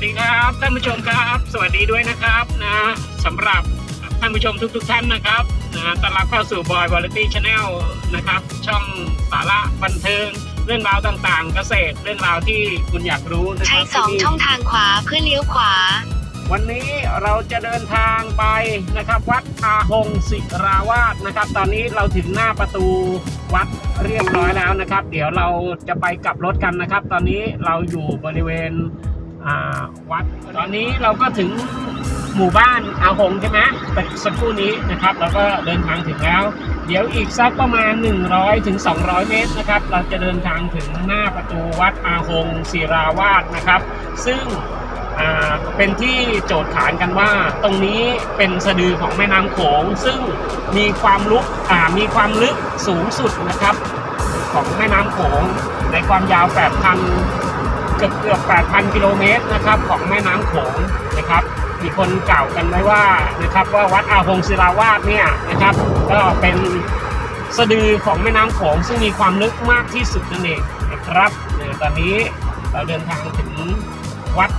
สดีครับท่านผู้ชมครับ สวัสดีด้วยนะครับนะสำหรับท่านผู้ชมทุกๆท่านนะครับนะต้อนรับเข้าสู่บอยวอลเลตี้ชาแนลนะครับ ช่องสาระบันเทิงเรื่องราวต่างๆ เกษตรเรื่องราวที่คุณอยากรู้นะคใช้รับสองที่นี่ช่องทางขวาเพื่อเลี้ยวขวา วันนี้เราจะเดินทางไปนะครับ วัดอาหงศิราวาสนะครับ ตอนนี้เราถึงหน้าประตูวัดเรียบร้อยแล้วนะครับ เดี๋ยวเราจะไปกลับรถกันนะครับ ตอนนี้เราอยู่บริเวณอ่า วัด ตอนนี้เราก็ถึงหมู่บ้านอาหงใช่ไหมแต่สักครู่นี้นะครับ เราก็เดินทางถึงแล้ว เดี๋ยวอีกสักประมาณ 100ถึง200 เมตรนะครับ เราจะเดินทางถึงหน้าประตูวัดอาหงศิราวาสนะครับ ซึ่งเป็นที่โจทย์ขานกันว่า ตรงนี้เป็นสะดือของแม่น้ำโขง ซึ่งมีความลึกมีความลึกสูงสุดนะครับ ของแม่น้ำโขงในความยาว 8,000 กือบเกือบ8,000 กิโลเมตรนะครับของแม่น้ำโขงนะครับ มีคนกล่าวกันไว้ว่านะครับว่าวัดอาหงศิลาวาสเนี่ยนะครับก็เป็นสะดือของแม่น้ำโขงซึ่งมีความลึกมากที่สุดนั่นเองนะครับเนี่ยตอนนี้เราเดินทางถึงวัด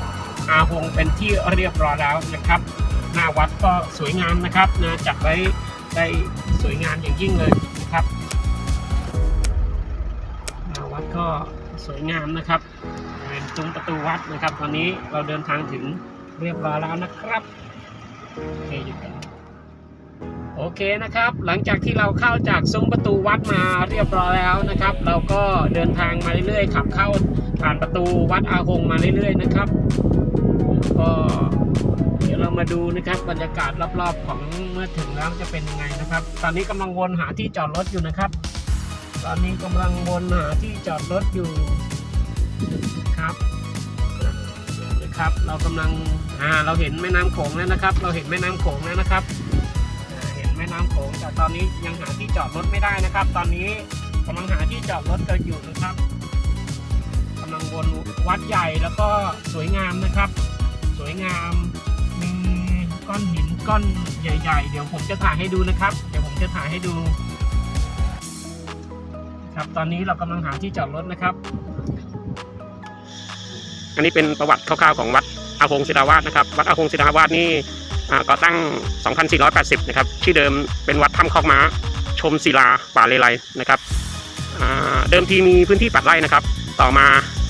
อาหงเป็นที่เรียบร้อยแล้วนะครับ หน้าวัดก็สวยงามนะครับนะจัดไว้ได้สวยงามอย่างยิ่งเลยนะครับหน้าวัดก็สวยงามนะครับ เป็นซุ้มประตูวัดนะครับ ตอนนี้เราเดินทางถึงเรียบร้อยแล้วนะครับโอเคอยู่กันโอเคนะครับ หลังจากที่เราเข้าจากซุ้มประตูวัดมาเรียบร้อยแล้วนะครับ เราก็เดินทางมาเรื่อยๆ ขับเข้าผ่านประตูวัดอาหงมาเรื่อยๆนะครับก็เดี๋ยวเรามาดูนะครับบรรยากาศรอบๆของเมื่อถึงแล้วจะเป็นยังไงนะครับ ตอนนี้กำลังวนหาที่จอดรถอยู่นะครับ ตอนนี้กำลังวนหาที่จอดรถอยู่ ครับนะครับเรากำลังอ่าเราเห็นแม่น้ำโขงแล้วนะครับ เราเห็นแม่น้ำโขงแล้วนะครับเห็นแม่น้ำโขงแต่ตอนนี้ยังหาที่จอดรถไม่ได้นะครับ ตอนนี้กำลังหาที่จอดรถกันอยู่นะครับกำลังวนวัดใหญ่แล้วก็สวยงามนะครับ สวยงามมีก้อนหินก้อนใหญ่ ๆ เดี๋ยวผมจะถ่ายให้ดูนะครับ เดี๋ยวผมจะถ่ายให้ดู ครับตอนนี้เรากำลังหาที่จอดรถนะครับ อันนี้เป็นประวัติคร่าวๆของวัดอาหงศิลาวาสนะครับ วัดอาหงศิลาวาสนี่ก่อตั้ง 2480 นะครับ ชื่อเดิมเป็นวัดถ้ำคอกม้า ชมศิลาป่าเลไลนะครับ เดิมทีมีพื้นที่ปัดไร่นะครับ ต่อมา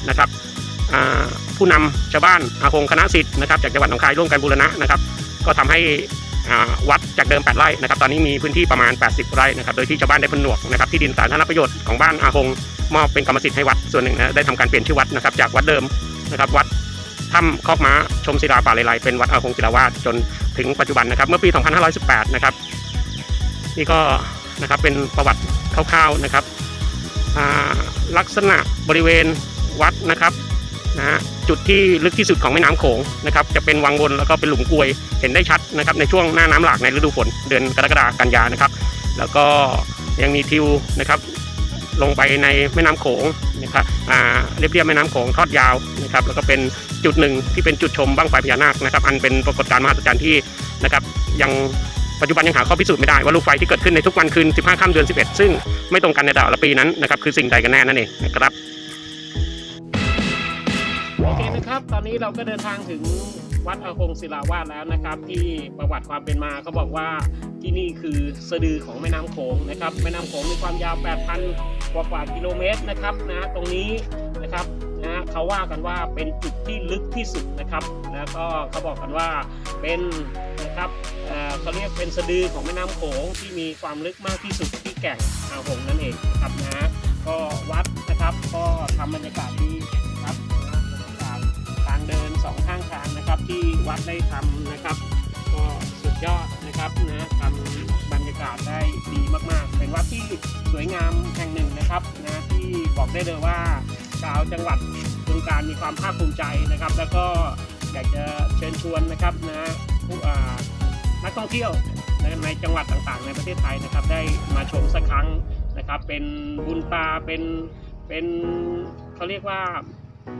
นะครับผู้นำชาวบ้านอาหงคณะสิทธิ์นะครับจากจังหวัดหนองคายร่วมกันบูรณะนะครับ ก็ทำให้วัดจากเดิม 8 ไร่นะครับ ตอนนี้มีพื้นที่ประมาณ 80 ไร่นะครับ โดยที่ชาวบ้านได้ผนวกนะครับที่ดินสาธารณประโยชน์ของบ้านอาหงมอบเป็นกรรมสิทธิ์ให้วัดส่วนหนึ่งนะได้ทำการเปลี่ยนชื่อวัดนะครับจากวัดเดิม นะครับวัดถ้ำคอกม้าชมศิลาป่าเลไลเป็นวัดอาหงศิลาวาสจนถึงปัจจุบันนะครับ เมื่อปี 2518 นะครับ นี่ก็นะครับเป็นประวัติคร่าวๆนะครับลักษณะบริเวณวัดนะครับนะฮะจุดที่ลึกที่สุดของแม่น้ำโขงนะครับจะเป็นวังวนแล้วก็เป็นหลุมกลวยเห็นได้ชัดนะครับในช่วงหน้าน้ำหลากในฤดูฝนเดือนกรกฎากันยานะครับ แล้วก็ยังมีทิวนะครับลงไปในแม่น้ำโขง นะครับอ่าเรียบเรียบแม่น้ำโขงทอดยาวนะครับแล้วก็เป็นจุดหนึ่งที่เป็นจุดชมบั้งไฟพญานาคนะครับอันเป็นปรากฏการณ์มหัศจรรย์ที่นะครับยังปัจจุบันยังหาข้อพิสูจน์ไม่ได้ว่าลูกไฟที่เกิดขึ้นในทุกวันคืน 15 ค่ำเดือน 11 ซึ่งไม่ตรงกันในแต่ละปีนั้นนะครับคือสิ่งใดกันแน่นั่นเองนะครับโอเคนะครับ ตอนนี้เราก็เดินทางถึง วัดอาหงศิลาวาสแล้วนะครับ ที่ประวัติความเป็นมาเขาบอกว่าที่นี่คือสะดือของแม่น้ำโขงนะครับแม่น้ำโขงมีความยาว 8,000 กว่ากว่ากิโลเมตรนะครับนะตรงนี้นะครับนะเขาว่ากันว่าเป็นจุดที่ลึกที่สุดนะครับแล้วก็เขาบอกกันว่าเป็นนะครับเเขาเรียกเป็นสะดือของแม่น้ำโขงที่มีความลึกมากที่สุดที่แก่งอาหงนั่นเองนะครับนะก็วัดนะครับก็ทำบรรยากาศดีางเดินสองข้างทางนะครับ ที่วัดได้ทำนะครับ ก็สุดยอดนะครับนะทำบรรยากาศได้ดีมากๆ เป็นวัดที่สวยงามแห่งหนึ่งนะครับนะที่บอกได้เลยว่าชาวจังหวัดบึงการมีความภาคภูมิใจนะครับ แล้วก็อยากจะเชิญชวนนะครับนะผู้อ่านักท่องเที่ยวในในจังหวัดต่างๆ ในประเทศไทยนะครับ ได้มาชมสักครั้งนะครับ เป็นบุญตาเป็นเป็นเขาเรียกว่า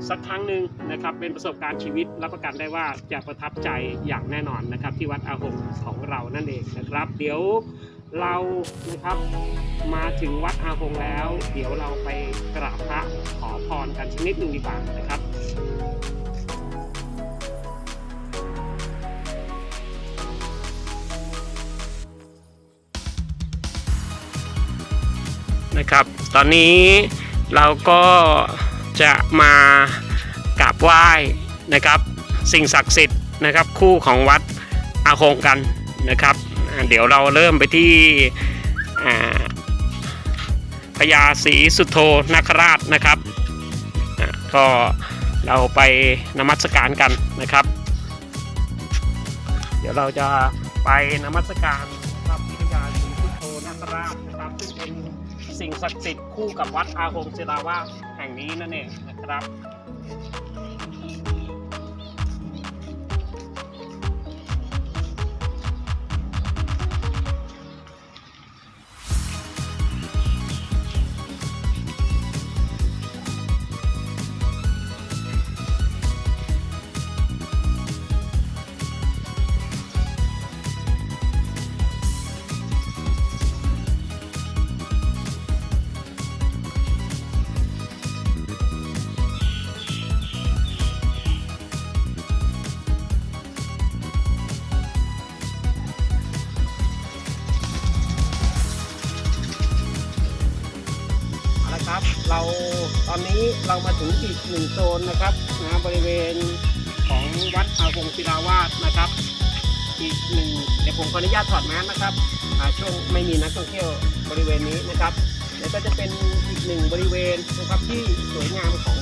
สักครั้งหนึ่งนะครับเป็นประสบการณ์ชีวิตรับประกันได้ว่าจะประทับใจอย่างแน่นอนนะครับที่วัดอาหงของเรานั่นเองนะครับ เดี๋ยวเรานะครับมาถึงวัดอาหงแล้ว เดี๋ยวเราไปกราบพระขอพรกันชนิดหนึ่งดีกว่านะครับนะครับ ตอนนี้เราก็ จะมากราบไหว้นะครับ สิ่งศักดิ์สิทธิ์นะครับ คู่ของวัดอาคงกันนะครับ เดี๋ยวเราเริ่มไปที่พญาศรีสุโธนาคราชนะครับก็เราไปนมัสการกันนะครับ เดี๋ยวเราจะไปนมัสการพระพิทยาศรีพุโธนาคราชนะครับ สิ่งศักดิ์สิทธิ์คู่กับวัดอาหงศิลาวาสแห่งนี้นั่นเองนะครับ เอาละครับ เราตอนนี้เรามาถึงอีกหนึ่งโซนนะครับนะบริเวณของวัดอาหงศิลาวาสนะครับ อีกหนึ่งเดี๋ยวผมขออนุญาตถอดแมสนะครับช่วงไม่มีนักท่องเที่ยวบริเวณนี้นะครับเดี๋ยวก็จะเป็นอีกหนึ่งบริเวณนะครับที่สวยงามของ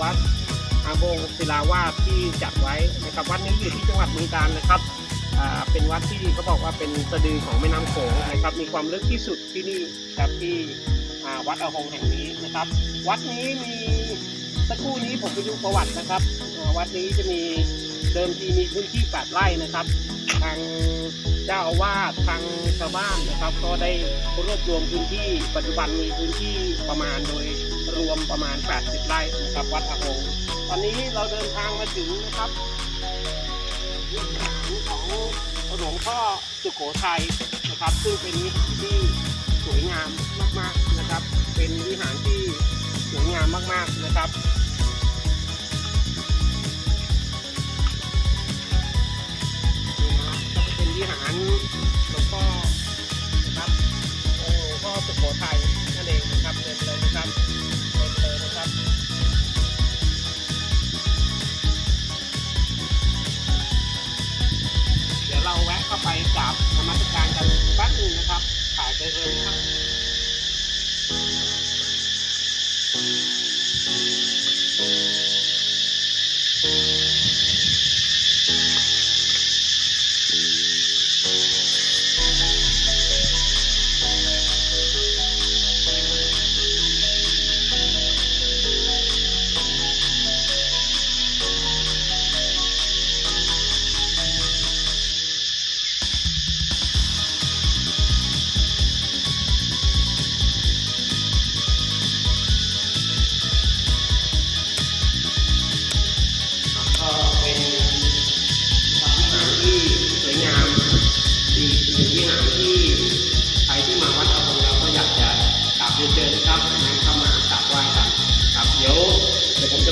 วัดอาหงศิลาวาสที่จัดไว้นะครับวัดนี้อยู่ที่จังหวัดบึงกาฬนะครับ เป็นวัดที่เขาบอกว่าเป็นสะดือของแม่น้ำโขงนะครับ มีความลึกที่สุดที่นี่ครับที่วัดอาหงแห่งนี้นะครับ วัดนี้มีสักครู่นี้ผมไปดูประวัตินะครับ วัดนี้จะมีเดิมทีมีพื้นที่แปดไร่นะครับทางเจ้าอาวาสทางชาวบ้านนะครับ ก็ได้รวบรวมพื้นที่ปัจจุบันมีพื้นที่ประมาณโดยรวมประมาณ 80 ไร่นะครับวัดอาหงตอนนี้เราเดินทางมาถึงนะครับ หลวงพ่อสุโขทัยนะครับ ซึ่งเป็นวิหารที่สวยงามมากๆนะครับ เป็นวิหารที่สวยงามมากๆนะครับ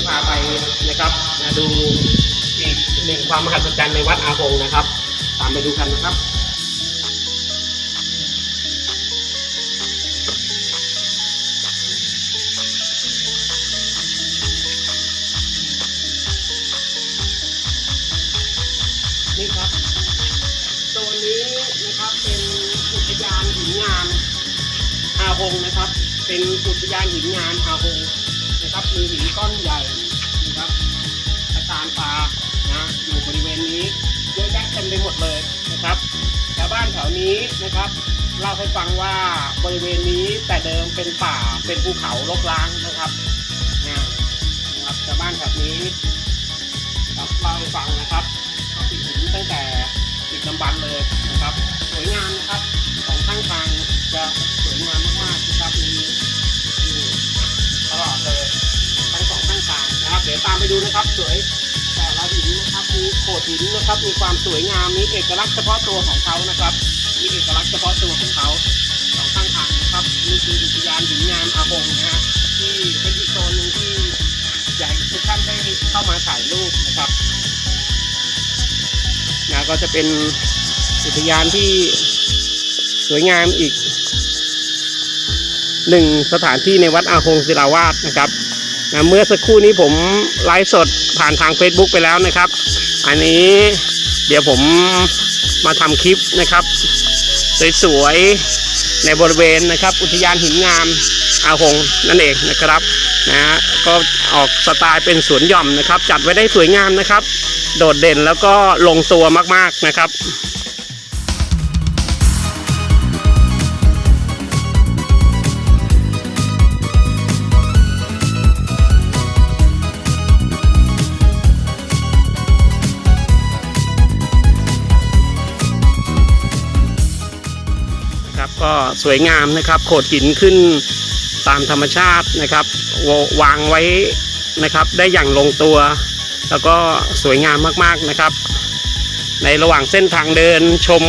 พาไปนะครับมาดูอีกหนึ่งความมหัศจรรย์ในวัดอาหงนะครับ ตามไปดูกันนะครับนี่ครับโซนนี้นะครับเป็นอุทยานหินงามอาหงนะครับ เป็นอุทยานหินงามอาหง ไปหมดเลยนะครับชาวบ้านแถวนี้นะครับเล่าให้ฟังว่าบริเวณนี้แต่เดิมเป็นป่าเป็นภูเขารกร้างนะครับนะครับชาวบ้านแถบนี้ครับเล่าให้ฟังนะครับติดหินตั้งแต่ติดลำบันเลยนะครับ สวยงามนะครับสองข้างทางจะสวยงามมากๆนะครับมีมีตลอดเลยทั้งสองข้างทางนะครับ เดี๋ยวตามไปดูนะครับสวย แต่ละหินนะครับมีโขดหินนะครับมีความสวยงามมีเอกลักษณ์เฉพาะตัวของเขานะครับ มีเอกลักษณ์เฉพาะตัวของเขาสองข้างทางนะครับนี่คืออุทยานหินงามอาหงนะฮะที่เป็นอีกโซนหนึ่งที่อยากให้ทุกท่านได้เข้ามาถ่ายรูปนะครับนะก็จะเป็นอุทยานที่สวยงามอีกหนึ่งสถานที่ในวัดอาหงศิลาวาสนะครับ นะเมื่อสักครู่นี้ผมไลฟ์สดผ่านทาง Facebook ไปแล้วนะครับ อันนี้เดี๋ยวผมมาทำคลิปนะครับสวยๆในบริเวณนะครับ อุทยานหินงามอาหงนั่นเองนะครับนะฮะก็ออกสไตล์เป็นสวนหย่อมนะครับ จัดไว้ได้สวยงามนะครับ โดดเด่นแล้วก็ลงตัวมากๆนะครับ ก็สวยงามนะครับ โขดหินขึ้นตามธรรมชาตินะครับ วางไว้นะครับ ได้อย่างลงตัว แล้วก็สวยงามมากๆนะครับ ในระหว่างเส้นทางเดินชม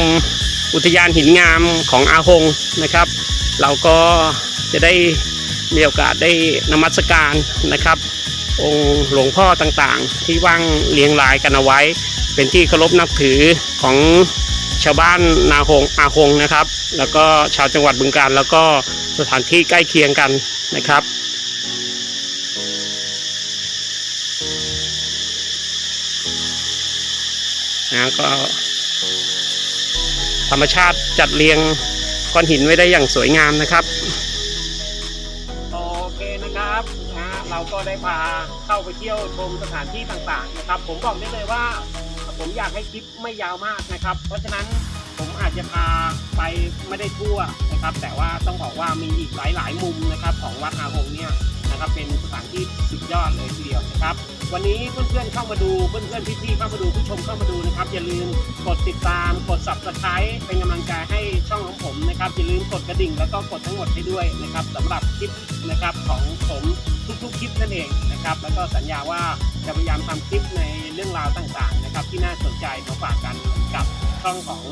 อุทยานหินงามของอาหงนะครับ เราก็จะได้มีโอกาสได้นมัสการนะครับ องค์หลวงพ่อต่างๆ ที่ว่างเรียงรายกันเอาไว้ เป็นที่เคารพนับถือของ ชาวบ้านนาหงอาหงนะครับ แล้วก็ชาวจังหวัดบึงกาฬแล้วก็สถานที่ใกล้เคียงกันนะครับนะก็ ธรรมชาติจัดเรียงก้อนหินไว้ได้อย่างสวยงามนะครับโอเคนะครับนะเราก็ได้พาเข้าไปเที่ยวชมสถานที่ต่างๆนะครับ ผมบอกได้เลยว่า ผมอยากให้คลิปไม่ยาวมากนะครับ เพราะฉะนั้นผมอาจจะพาไปไม่ได้ทั่วนะครับ แต่ว่าต้องบอกว่ามีอีกหลาย ๆ มุมนะครับ ของวัดอาหงเนี่ย นะครับเป็นสถานที่สุดยอดเลยทีเดียวนะครับ วันนี้เพื่อนๆเข้ามาดูเพื่อนๆพี่ๆเข้ามาดูผู้ชมเข้ามาดูนะครับ อย่าลืมกดติดตามกด subscribe เป็นกำลังใจให้ช่องของผมนะครับอย่าลืมกดกระดิ่งแล้วก็กดทั้งหมดให้ด้วยนะครับสำหรับคลิปนะครับของผมทุกๆคลิปนั่นเองนะครับแล้วก็สัญญาว่าจะพยายามทำคลิปในเรื่องราวต่างๆนะครับที่น่าสนใจมาฝากกันกับช่องของ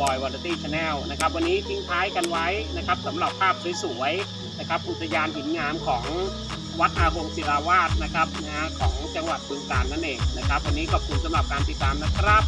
Boy v a r i e t y Channel นะครับวันนี้ทิ้งท้ายกันไว้นะครับสำหรับภาพสวยๆ นะครับอุทยานหินงามของวัดอาหงศิลาวาสนะครับนะฮะของจังหวัดบึงกาฬนั่นเองนะครับ วันนี้ขอบคุณสำหรับการติดตามนะครับ